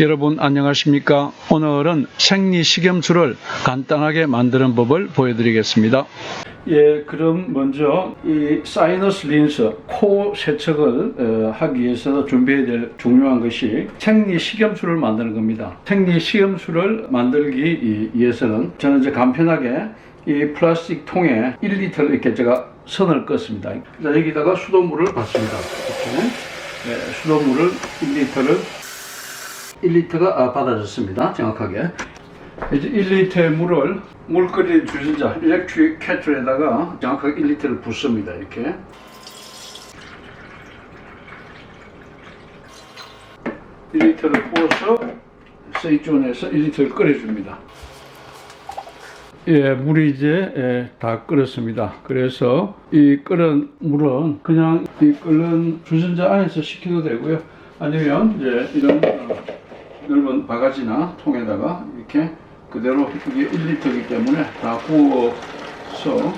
여러분 안녕하십니까? 오늘은 생리식염수를 간단하게 만드는 법을 보여드리겠습니다. 예, 그럼 먼저 이 사이너스 린스 코 세척을 어, 하기 위해서 준비해야 될 중요한 것이 생리 식염수를 만드는 겁니다. 생리 식염수를 만들기 이- 위해서는 저는 이제 간편하게 이 플라스틱 통에 1리터를 이렇게 제가 선을 껐습니다. 자, 여기다가 수돗물을 받습니다. 이렇게 네, 수돗물을 1리터를 1리터가 아, 받아졌습니다. 정확하게. 이제 1리터의 물을 물 끓이는 주전자 일렉트릭 케틀에다가 정확하게 1리터를 붓습니다. 이렇게. 일리터를 부어서 세이존에서 1리터를 끓여줍니다. 예, 물이 이제 예, 다 끓었습니다. 그래서 이 끓은 물은 그냥 이 끓는 주전자 안에서 식혀도 되고요. 아니면 이제 이런 어, 넓은 바가지나 통에다가 이렇게 그대로 이게 1리터이기 때문에 다 부어서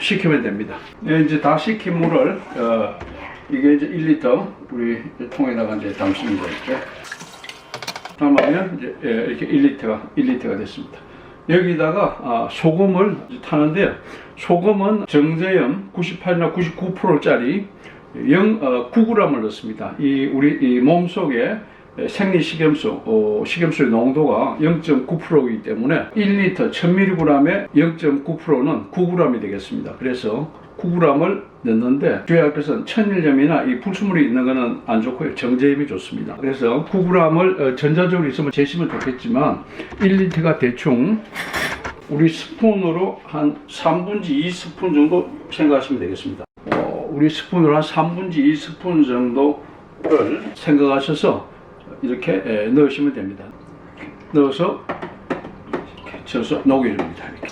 식히면 됩니다. 예, 이제 다 식힌 물을 어, 이게 이제 1리터 우리 통에다가 이제 담습니다. 이렇게 담으면 이제 예, 이렇게 1리터가 1리터가 됐습니다. 여기다가 아, 소금을 타는데요. 소금은 정제염 98나 99%짜리 0 어, 9g을 넣습니다. 이 우리 이 몸 속에 생리식염수, 어, 식염수의 농도가 0.9%이기 때문에 1리터 1000mg에 0.9%는 9g이 되겠습니다. 그래서 9g을 넣는데 주의할 것은 천일염이나 이 불순물이 있는 것은 안 좋고요. 정제염이 좋습니다. 그래서 9g을 어, 전자적으로 있으면 재시면 좋겠지만 1리터가 대충 우리 스푼으로 한 3분지 2스푼 정도 생각하시면 되겠습니다. 어, 우리 스푼으로 한 3분지 2스푼 정도를 생각하셔서 이렇게 에, 넣으시면 됩니다. 넣어서 이렇게 쳐서 녹여줍니다. 이렇게.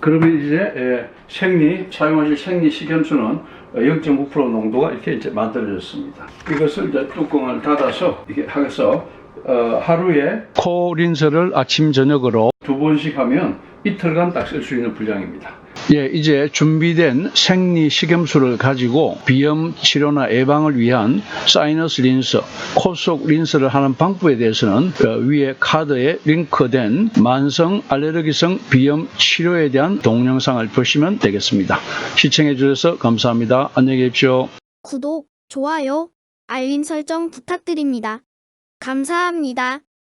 그러면 이제 에, 생리 사용하실 생리 식염수는 0.9% 농도가 이렇게 이제 만들어졌습니다. 이것을 이제 뚜껑을 닫아서 이렇게 하면서 어, 하루에 코 린스를 아침 저녁으로 두 번씩 하면 이틀간 딱 쓸 수 있는 분량입니다. 예, 이제 준비된 생리 식염수를 가지고 비염 치료나 예방을 위한 사이너스 린스, 코 속 린스를 하는 방법에 대해서는 어, 위에 카드에 링크된 만성 알레르기성 비염 치료에 대한 동영상을 보시면 되겠습니다. 시청해 주셔서 감사합니다. 안녕히 계십시오. 구독, 좋아요, 알림 설정 부탁드립니다. 감사합니다.